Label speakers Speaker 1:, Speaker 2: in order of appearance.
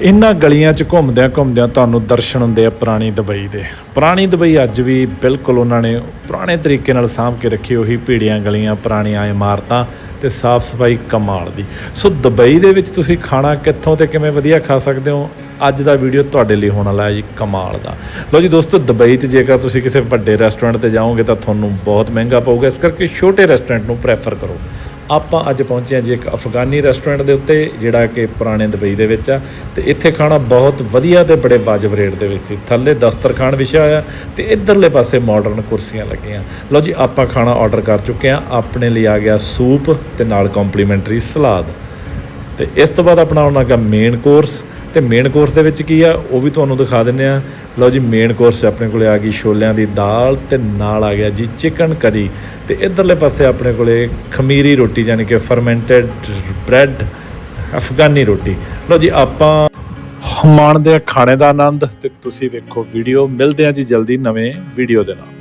Speaker 1: ਇਹਨਾਂ ਗਲੀਆਂ 'ਚ ਘੁੰਮਦਿਆਂ ਘੁੰਮਦਿਆਂ ਤੁਹਾਨੂੰ ਦਰਸ਼ਨ ਹੁੰਦੇ ਆ ਪੁਰਾਣੀ ਦੁਬਈ ਦੇ। ਪੁਰਾਣੀ ਦੁਬਈ ਅੱਜ ਵੀ ਬਿਲਕੁਲ ਉਹਨਾਂ ਨੇ ਪੁਰਾਣੇ ਤਰੀਕੇ ਨਾਲ ਸਾਂਭ ਕੇ ਰੱਖੀ ਉਹੀ ਭੀੜੀਆਂ ਗਲੀਆਂ, ਪੁਰਾਣੀਆਂ ਇਮਾਰਤਾਂ ਤੇ ਸਾਫ਼ ਸਫ਼ਾਈ ਕਮਾਲ ਦੀ। ਸੋ ਦੁਬਈ ਦੇ ਵਿੱਚ ਤੁਸੀਂ ਖਾਣਾ ਕਿੱਥੋਂ ਤੇ ਕਿਵੇਂ ਵਧੀਆ ਖਾ ਸਕਦੇ ਹੋ? ਅੱਜ ਦਾ ਵੀਡੀਓ ਤੁਹਾਡੇ ਲਈ ਹੋਣ ਵਾਲਾ ਹੈ ਜੀ ਕਮਾਲ ਦਾ। ਲੋ ਜੀ ਦੋਸਤੋ, ਦੁਬਈ 'ਚ ਜੇਕਰ ਤੁਸੀਂ ਕਿਸੇ ਵੱਡੇ ਰੈਸਟੋਰੈਂਟ ਤੇ ਜਾਓਗੇ ਤਾਂ ਤੁਹਾਨੂੰ ਬਹੁਤ ਮਹਿੰਗਾ ਪਊਗਾ। ਇਸ ਕਰਕੇ ਛੋਟੇ ਰੈਸਟੋਰੈਂਟ ਨੂੰ ਪ੍ਰੈਫਰ ਕਰੋ। ਆਪਾਂ ਅੱਜ ਪਹੁੰਚੇ ਹਾਂ ਜੀ ਇੱਕ ਅਫਗਾਨੀ ਰੈਸਟੋਰੈਂਟ ਦੇ ਉੱਤੇ, ਜਿਹੜਾ ਕਿ ਪੁਰਾਣੇ ਦੁਬਈ ਦੇ ਵਿੱਚ ਆ। ਤੇ ਇੱਥੇ ਖਾਣਾ ਬਹੁਤ ਵਧੀਆ ਤੇ ਬੜੇ ਵਾਜਬ ਰੇਟ ਦੇ ਵਿੱਚ ਸੀ। ਥੱਲੇ ਦਸਤਰਖਾਨ ਵਿਛਿਆ ਹੋਇਆ ਤੇ ਇਧਰਲੇ ਪਾਸੇ ਮਾਡਰਨ ਕੁਰਸੀਆਂ ਲੱਗੀਆਂ। ਲਓ ਜੀ, ਆਪਾਂ ਖਾਣਾ ਆਰਡਰ ਕਰ ਚੁੱਕੇ ਹਾਂ। ਆਪਣੇ ਲਈ ਆ ਗਿਆ ਸੂਪ ਤੇ ਨਾਲ ਕੰਪਲੀਮੈਂਟਰੀ ਸਲਾਦ। ਤੇ ਇਸ ਤੋਂ ਬਾਅਦ ਆਪਣਾ ਉਹਨਾਂ ਦਾ ਮੇਨ ਕੋਰਸ ਤੇ ਮੇਨ ਕੋਰਸ ਦੇ ਵਿੱਚ ਕੀ ਆ, ਉਹ ਵੀ ਤੁਹਾਨੂੰ ਦਿਖਾ ਦਿੰਨੇ ਆ। ਲਓ ਜੀ ਮੇਨ ਕੋਰਸ 'ਚ ਆਪਣੇ ਕੋਲੇ ਆ ਗਈ ਛੋਲਿਆਂ ਦੀ ਦਾਲ ਤੇ ਨਾਲ ਆ ਗਿਆ ਜੀ ਚਿਕਨ ਕਰੀ ਤੇ ਇਧਰਲੇ ਪਾਸੇ ਆਪਣੇ ਕੋਲੇ ਖਮੀਰੀ ਰੋਟੀ, ਯਾਨੀ ਕਿ ਫਰਮੈਂਟਡ ਬ੍ਰੈਡ ਅਫਗਾਨੀ ਰੋਟੀ। ਲਓ ਜੀ, ਆਪਾਂ ਮਾਣਦੇ ਆ ਖਾਣੇ ਦਾ ਆਨੰਦ ਤੇ ਤੁਸੀਂ ਵੇਖੋ ਵੀਡੀਓ ਮਿਲਦੇ ਆ ਜੀ ਜਲਦੀ ਨਵੇਂ ਵੀਡੀਓ ਦੇ ਨਾਲ।